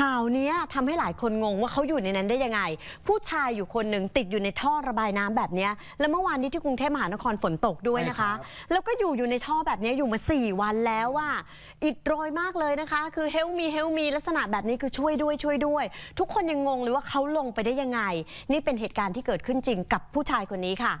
ข่าวเนี้ยทำให้หลายคนงงว่าเขาอยู่ในนั้นได้ยังไง ผู้ชายอยู่คนหนึ่งติดอยู่ในท่อระบายน้ำแบบเนี้ยแล้วเมื่อวานนี้ที่กรุงเทพมหานครฝนตกด้วยนะคะ ใช่ครับ แล้วก็อยู่อยู่ในท่อแบบเนี้ยอยู่มา 4 วันแล้วว่าอิดโรยมากเลยนะคะ คือเฮลมีเฮลมีลักษณะแบบนี้คือช่วยด้วยช่วยด้วย ทุกคนยังงงเลยว่าเขาลงไปได้ยังไง นี่เป็นเหตุการณ์ที่เกิดขึ้นจริงกับผู้ชายคนนี้ค่ะ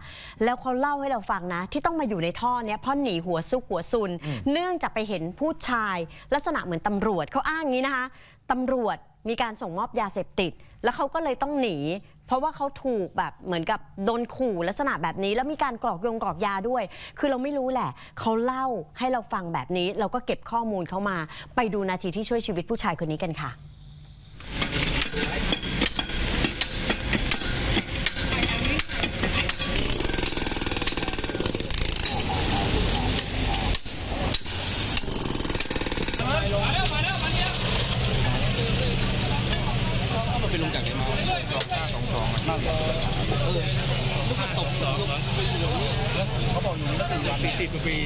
แล้วเขาเล่าให้เราฟังนะ ที่ต้องมาอยู่ในท่อเนี้ยเพราะหนีหัวซุกหัวซุน เนื่องจากไปเห็นผู้ชายลักษณะเหมือนตำรวจเขาอ้างงี้นะคะ ตำรวจมีการส่งมอบยาเสพติด แล้วเขาก็เลยต้องหนี เพราะว่าเขาถูกแบบเหมือนกับโดนขู่ลักษณะแบบนี้ แล้วมีการกรอกยงกรอกยาด้วย คือเราไม่รู้แหละเขาเล่าให้เราฟังแบบนี้ เราก็เก็บข้อมูลเขามา ไปดูนาทีที่ช่วยชีวิตผู้ชายคนนี้กันค่ะ มันเป็น ลงจากไหนมาดอกห้าสองสองนั่นลูกมันตกเหรอเขาบอกอยู่นี่มาสี่วันสี่สิบกว่าปี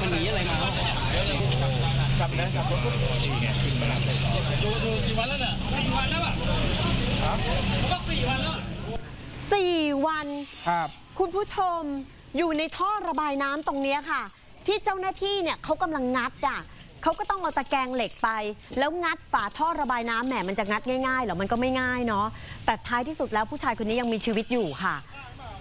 มันหนีอะไรมากลับนะกลับรถสี่ไงขึ้นมาแล้วดูดูกี่วันแล้วน่ะสี่วันแล้วอะครับก็สี่วันแล้ว4วันครับ คุณผู้ชมอยู่ในท่อระบายน้ำตรงเนี้ค่ะ ที่เจ้าหน้าที่เนี่ยเขากำลังงัดอะ เขาก็ต้องเอาตะแกรงเหล็กไป แล้วงัดฝาท่อระบายน้ำแหมมันจะงัดง่ายๆเหรอมันก็ไม่ง่ายเนาะแต่ท้ายที่สุดแล้วผู้ชายคนนี้ยังมีชีวิตอยู่ค่ะ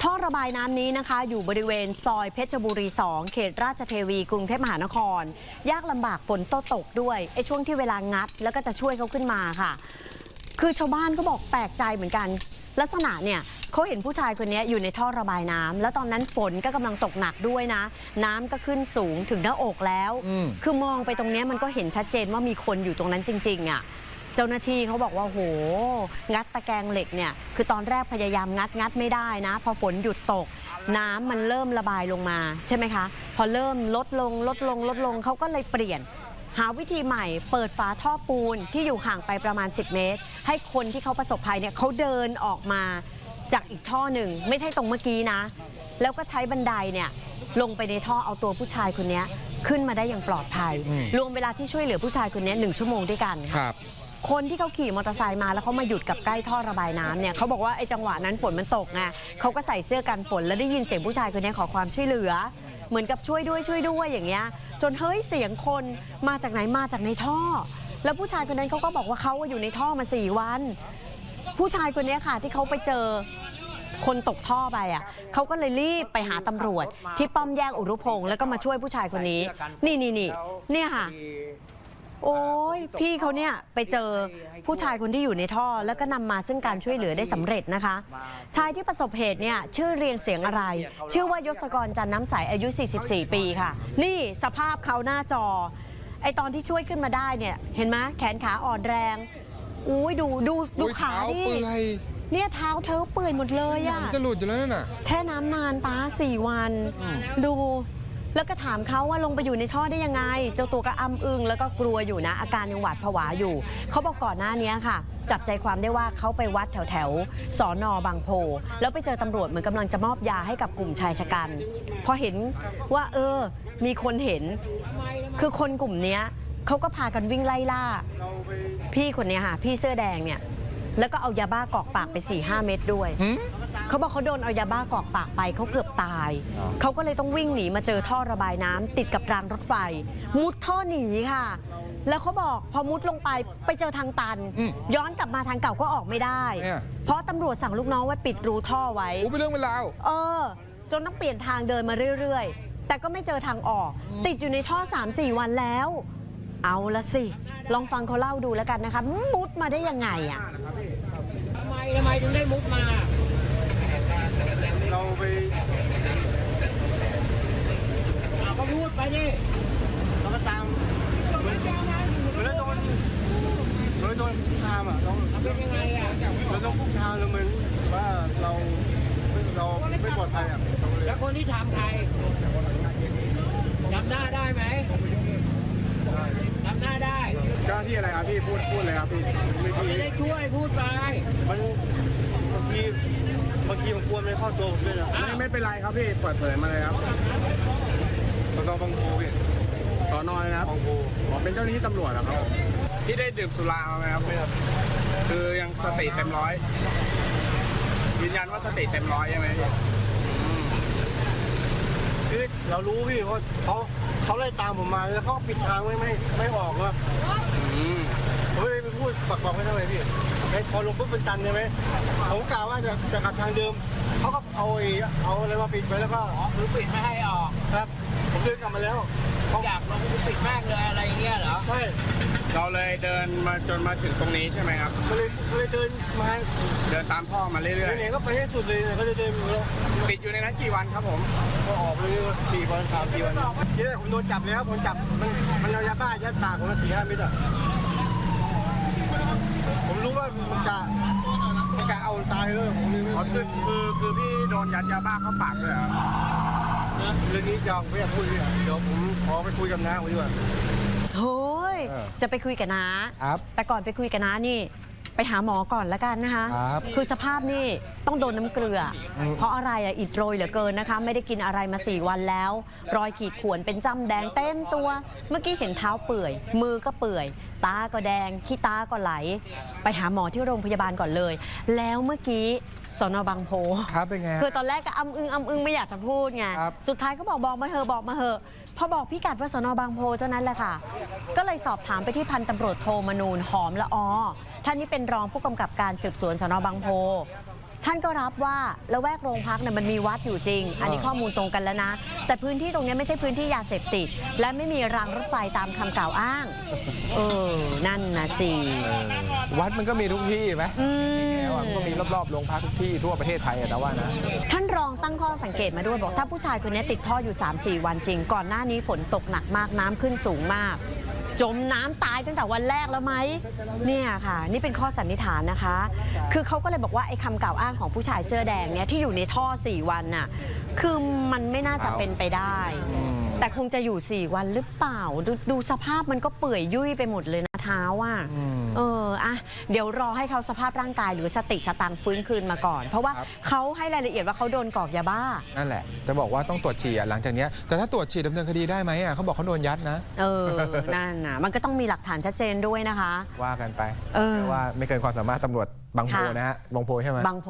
ท่อระบายน้ำนี้นะคะ อยู่บริเวณซอยเพชรบุรี 2 เขตราชเทวีกรุงเทพมหานคร ยากลำบากฝนโตตกด้วยไอ้ช่วงที่เวลางัด แล้วก็จะช่วยเขาขึ้นมาค่ะ คือชาวบ้านก็บอกแปลกใจเหมือนกัน ลักษณะเนี่ย เขาเห็นผู้ชายคนนี้อยู่ในท่อระบายน้ำแล้วตอนนั้นฝนก็กำลังตกหนักด้วยนะ น้ำก็ขึ้นสูงถึงหน้าอกแล้ว อืม คือมองไปตรงเนี้ยมันก็เห็นชัดเจนว่ามีคนอยู่ตรงนั้นจริงๆอะ เจ้าหน้าที่เขาบอกว่าโห งัดตะแกรงเหล็กเนี่ย คือตอนแรกพยายามงัดงัดไม่ได้นะ พอฝนหยุดตก น้ำมันเริ่มระบายลงมาใช่ไหมคะ พอเริ่มลดลงลดลงลดลงเขาก็เลยเปลี่ยน หาวิธีใหม่เปิดฝาท่อปูนที่อยู่ห่างไปประมาณ 10 เมตร ให้คนที่เขาประสบภัยเนี่ยเขาเดินออกมา จากอีกท่อหนึ่งไม่ใช่ตรงเมื่อกี้นะ แล้วก็ใช้บันไดเนี่ยลงไปในท่อเอาตัวผู้ชายคนเนี้ยขึ้นมาได้อย่างปลอดภัย อืม รวมเวลาที่ช่วยเหลือผู้ชายคนเนี้ยหนึ่งชั่วโมงด้วยกันครับ คนที่เขาขี่มอเตอร์ไซค์มาแล้วเขามาหยุดกับใกล้ท่อระบายน้ำเนี่ยเขาบอกว่าไอ้จังหวะนั้นฝนมันตกไงเขาก็ใส่เสื้อกันฝนแล้วได้ยินเสียงผู้ชายคนนี้ขอความช่วยเหลือ เหมือนกับช่วยด้วยช่วยด้วยอย่างเงี้ยจนเฮ้ยเสียงคนมาจากไหนมาจากในท่อ แล้วผู้ชายคนนั้นเขาก็บอกว่าเขาอยู่ในท่อมาสี่วัน ผู้ชายคนนี้ค่ะที่เขาไปเจอคนตกท่อไปอะเขาก็เลยรีบไปหาตำรวจ ที่ป้อมแยกอุรุพงศ์แล้วก็มาช่วยผู้ชายคนนี้ นี่นี่นี่เนี่ยค่ะ โอ้ยพี่เขาเนี่ยไปเจอผู้ชายคนที่อยู่ในท่อ แล้วก็นำมาซึ่งการช่วยเหลือได้สำเร็จนะคะ ชายที่ประสบเหตุเนี่ยชื่อเรียงเสียงอะไร ชื่อว่ายศกรจันน้ำใสอายุ 44 ปีค่ะ นี่สภาพเขาหน้าจอไอตอนที่ช่วยขึ้นมาได้เนี่ยเห็นไหมแขนขาอ่อนแรง อุ้ยดูดูดูอุ๊ยขาเท้ดิเปื่อยเนี่ยเท้าเธอเปื่อยหมดเลยหนัอะงจะหลุดอยู่แล้วนั่นน่ะ แช่น้ำนานป้าสี่วัน ดู แล้วก็ถามเขาว่าลงไปอยู่ในท่อได้ยังไง เจ้าตัวก็อ้ำอึ้งแล้วก็กลัวอยู่นะ อาการยังหวาดผวาอยู่ เขาบอกก่อนหน้านี้ค่ะ จับใจความได้ว่าเขาไปวัดแถวแถวๆสอนอบางโพ แล้วไปเจอตำรวจเหมือนกำลังจะมอบยาให้กับกลุ่มชายชะกัน พอเห็นว่า เออ มีคนเห็น คือคนกลุ่มเนี้ยเขาก็พากันวิ่งไล่ล่า พี่คนเนี้ยค่ะ พี่เสื้อแดงเนี่ย แล้วก็เอายาบ้ากรอกปากไป4ี่ห้าเม็ดด้วย หืม เขาบอกเขาโดนเอายาบ้ากรอกปากไปเขาเกือบตายเขาก็เลยต้องวิ่งหนีมาเจอท่อระบายน้ำติดกับรางรถไฟ มุดท่อหนีค่ะ แล้วเขาบอกพอมุดลงไปไปเจอทางตัน อืมย้อนกลับมาทางเก่าก็ออกไม่ได้ เนี่ย เพราะตำรวจสั่งลูกน้องไว้ปิดรูท่อไว้ โอ้เป็นเรื่องเป็นราว เออ จนต้องเปลี่ยนทางเดินมาเรื่อย ๆ แต่ก็ไม่เจอทางออก ติดอยู่ในท่อ 3-4 วันแล้ว เอาละสิ ลองฟังเขาเล่าดูแล้วกันนะคะ มุดมาได้ยังไงอะทำไมทำไมถึงได้มุดมา เราไปเอาก็พูดไปดิเราก็ตามเหมือนเหมือนเราโดนเหมือนเราโดนคุกคามอะเราเป็นยังไงอะเราต้องคุกคามเราเหมือนว่าเราเราไม่ปลอดภัยอะเราเลยแล้วคนที่ทำใครจำหน้าได้ไหมจำหน้าได้เจ้าหน้าที่อะไรครับพี่พูดพูดเลยครับพี่ไม่เขาทีจะได้ช่วยพูดไปมันบางทีบางทีมันกลัวไม่เข้าตัวผมด้วยนะอ้าวไม่เป็นไรครับพี่เปิดเผยมาเลยครับมันต้องบังโคพี่สอนอเลยนะครับบังโคอ๋อเป็นเจ้าหน้าที่ตำรวจเหรอครับผมพี่ได้ดื่มสุรามาไหมครับไม่ครับคือยังสติเต็มร้อยยืนยันว่าสติเต็มร้อยใช่ไหมพี่ คือเรารู้พี่ว่าเขาเขาไล่ตามผมมาแล้วเขาปิดทางไม่ไม่ไม่ออกนะอืมผมไม่ไปพูดปักบอกไม่ทำไมพี่ไอ้พอลงปุ๊บเป็นตันใช่ไหมผมกล่าวว่าจะจะกลับทางเดิมเขาก็เอาไอ้เอาอะไรมาปิดไว้แล้วก็คือปิดไม่ให้ออกครับ ผมเดินกลับมาแล้วเขาอยากลงคือปิดแม่งเลยอะไรเงี้ยเหรอใช่ เราเลยเดินมาจนมาถึงตรงนี้ใช่ไหมครับ ก็เลยก็เลยเดินมาเดินตามพ่อมาเรื่อยไหนๆก็ไปให้สุดเลยก็จะเดินแล้วๆ ติดอยู่ในนั้นกี่วันครับผม ก็ออกเลยสี่วันสามสี่วันทีแรกผมโดนจับแล้วผมจับมันมันเอายาบ้ายัดปากผมมาสี่ห้าเม็ดอะผมรู้ว่ามันจะมันจะเอาตายเลยผมเลยไม่อ๋อคือคือคือพี่โดนยัดยาบ้าเข้าปากเลยเหรอเรื่องนี้จะไม่อยากพูดเลยอะเดี๋ยวผมขอไปคุยกับน้าผมดีกว่า โฮ้ยจะไปคุยกับน้า ครับ แต่ก่อนไปคุยกับน้านี่ ไปหาหมอก่อนละกันนะคะ ครับคือสภาพนี่ต้องโดนน้ำเกลืออม เพราะอะไรอะอิดโรยเหลือเกินนะคะ ไม่ได้กินอะไรมา 4 วันแล้ว รอยขีดข่วนเป็นจ้ำแดงเต็มตัว เมื่อกี้เห็นเท้าเปื่อย มือก็เปื่อย ตาก็แดงขี้ตาก็ไหล ไปหาหมอที่โรงพยาบาลก่อนเลย แล้วเมื่อกี้ สนบางโพครับเป็นไงฮะ คือตอนแรกก็อ้ำอึงอ้ำอึงไม่อยากจะพูดไง ครับ สุดท้ายก็บอกบอกมาเถอะบอกมาเถอะพอบอกพี่กัดว่าสนบางโพเท่านั้นแหละค่ะ ก็เลยสอบถามไปที่พันตำรวจโทมนูนหอมละออท่านนี้เป็นรองผู้กำกับการสืบสวนสนบางโพ ท่านก็รับว่าละแวกโรงพักเนี่ยมันมีวัดอยู่จริง อันนี้ข้อมูลตรงกันแล้วนะ แต่พื้นที่ตรงเนี้ยไม่ใช่พื้นที่ยาเสพติด และไม่มีรางรถไฟตามคำกล่าวอ้าง เออ นั่นนะสิเออวัดมันก็มีทุกที่ไหมอืมแล้ว อะมันก็มีรอบๆโรงพักทุกที่ทั่วประเทศไทยอะแต่ว่านะ ท่านรองตั้งข้อสังเกตมาด้วยบอกถ้าผู้ชายคนนี้ติดท่ออยู่ 3-4 วันจริง ก่อนหน้านี้ฝนตกหนักมากน้ำขึ้นสูงมาก จมน้ำตายตั้งแต่วันแรกแล้วไหมเนี่ยค่ะ นี่เป็นข้อสันนิษฐานนะคะ คือเขาก็เลยบอกว่าไอ้คำกล่าวอ้างของผู้ชายเสื้อแดงเนี่ยที่อยู่ในท่อ 4 วันน่ะคือมันไม่น่าจะเอาเป็นไปได้ อืม แต่คงจะอยู่ 4 วันหรือเปล่าดดูสภาพมันก็เปื่อยยุ่ยไปหมดเลยนะเท้าอะ อืม เอออะเดี๋ยวรอให้เขาสภาพร่างกายหรือสติสตังค์ฟื้นคืนมาก่อน เพราะว่าครับ เขาให้รายละเอียดว่าเขาโดนกรอกยาบ้า นั่นแหละ จะบอกว่าต้องตรวจฉี่อะหลังจากเนี้ยแต่ถ้าตรวจฉี่ดำเนินคดีได้ไหมอะเขาบอกเขาโดนยัดนะ เออ นั่นน่ะมันก็ต้องมีหลักฐานชัดเจนด้วยนะคะ ว่ากันไปเออชื่ว่าไม่เกินความสามารถตำรวจบางโพค่ะนะฮะบางโพใช่ไหม บางโพ